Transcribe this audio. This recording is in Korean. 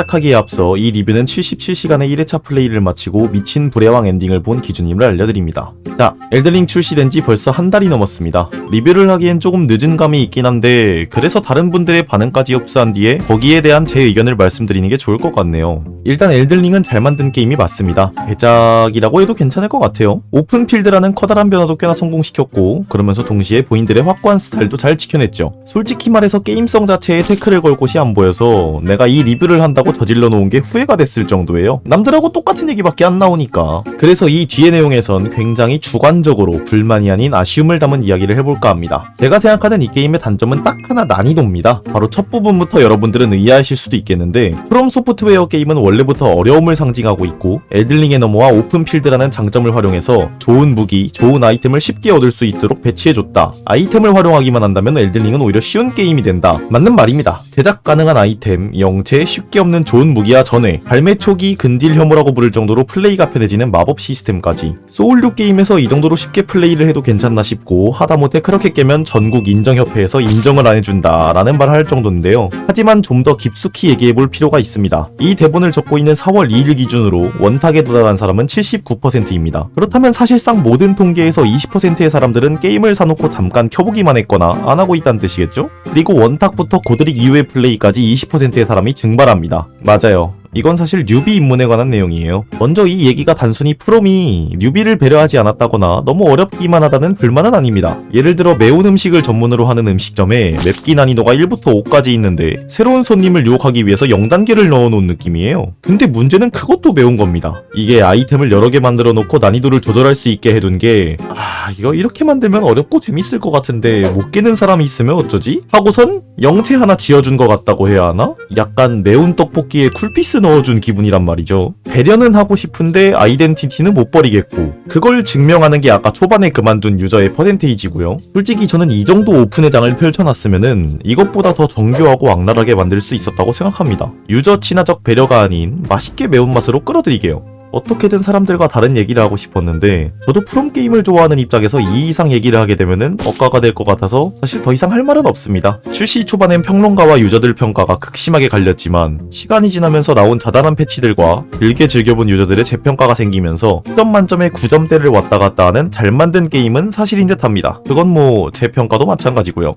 시작하기에 앞서 이 리뷰는 77시간의 1회차 플레이를 마치고 미친 불의 왕 엔딩을 본 기준임을 알려드립니다. 자, 엘들링 출시된 지 벌써 한 달이 넘었습니다. 리뷰를 하기엔 조금 늦은 감이 있긴 한데 그래서 다른 분들의 반응까지 흡수한 뒤에 거기에 대한 제 의견을 말씀드리는 게 좋을 것 같네요. 일단 엘들링은 잘 만든 게임이 맞습니다. 대작이라고 해도 괜찮을 것 같아요. 오픈필드라는 커다란 변화도 꽤나 성공시켰고 그러면서 동시에 본인들의 확고한 스타일도 잘 지켜냈죠. 솔직히 말해서 게임성 자체에 태클을 걸 곳이 안 보여서 내가 이 리뷰를 한다고 저질러 놓은 게 후회가 됐을 정도예요. 남들하고 똑같은 얘기밖에 안 나오니까. 그래서 이 뒤의 내용에선 굉장히 주관적으로 불만이 아닌 아쉬움을 담은 이야기를 해볼까 합니다. 제가 생각하는 이 게임의 단점은 딱 하나 난이도입니다. 바로 첫 부분부터 여러분들은 의아하실 수도 있겠는데 프롬 소프트웨어 게임은 원래 부터 어려움을 상징하고 있고 엘들링의 너머와 오픈필드라는 장점을 활용해서 좋은 무기, 좋은 아이템을 쉽게 얻을 수 있도록 배치해줬다. 아이템을 활용하기만 한다면 엘들링은 오히려 쉬운 게임이 된다. 맞는 말입니다. 제작 가능한 아이템, 영체, 쉽게 없는 좋은 무기와 전회, 발매 초기 근딜 혐오라고 부를 정도로 플레이가 편해지는 마법 시스템까지. 소울6 게임에서 이 정도로 쉽게 플레이를 해도 괜찮나 싶고 하다못해 그렇게 깨면 전국 인정협회에서 인정을 안 해준다 라는 말을 할 정도인데요. 하지만 좀 더 깊숙이 얘기해 볼 필요가 있습니다. 이 대본을 적고 있는 4월 2일 기준으로 원탁에 도달한 사람은 79%입니다. 그렇다면 사실상 모든 통계에서 20%의 사람들은 게임을 사놓고 잠깐 켜보기만 했거나 안 하고 있다는 뜻이겠죠? 그리고 원탁부터 고드릭 이후의 플레이까지 20%의 사람이 증발합니다. 맞아요. 이건 사실 뉴비 입문에 관한 내용이에요. 먼저 이 얘기가 단순히 프롬이 뉴비를 배려하지 않았다거나 너무 어렵기만 하다는 불만은 아닙니다. 예를 들어 매운 음식을 전문으로 하는 음식점에 맵기 난이도가 1부터 5까지 있는데 새로운 손님을 유혹하기 위해서 0단계를 넣어놓은 느낌이에요. 근데 문제는 그것도 매운 겁니다. 이게 아이템을 여러 개 만들어 놓고 난이도를 조절할 수 있게 해둔 게 아, 이거 이렇게 만들면 어렵고 재밌을 것 같은데 못 깨는 사람이 있으면 어쩌지? 하고선 영체 하나 지어준 것 같다고 해야 하나? 약간 매운 떡볶이에 쿨피스 넣어준 기분이란 말이죠. 배려는 하고 싶은데 아이덴티티는 못 버리겠고 그걸 증명하는 게 아까 초반에 그만둔 유저의 퍼센테이지고요. 솔직히 저는 이 정도 오픈의 장을 펼쳐놨으면은 이것보다 더 정교하고 악랄하게 만들 수 있었다고 생각합니다. 유저 친화적 배려가 아닌 맛있게 매운맛으로 끌어들이게요. 어떻게든 사람들과 다른 얘기를 하고 싶었는데 저도 프롬 게임을 좋아하는 입장에서 이 이상 얘기를 하게 되면은 억가가 될 것 같아서 사실 더 이상 할 말은 없습니다. 출시 초반엔 평론가와 유저들 평가가 극심하게 갈렸지만 시간이 지나면서 나온 자잘한 패치들과 길게 즐겨본 유저들의 재평가가 생기면서 10점 만점에 9점대를 왔다 갔다 하는 잘 만든 게임은 사실인 듯합니다. 그건 뭐 제 평가도 마찬가지고요.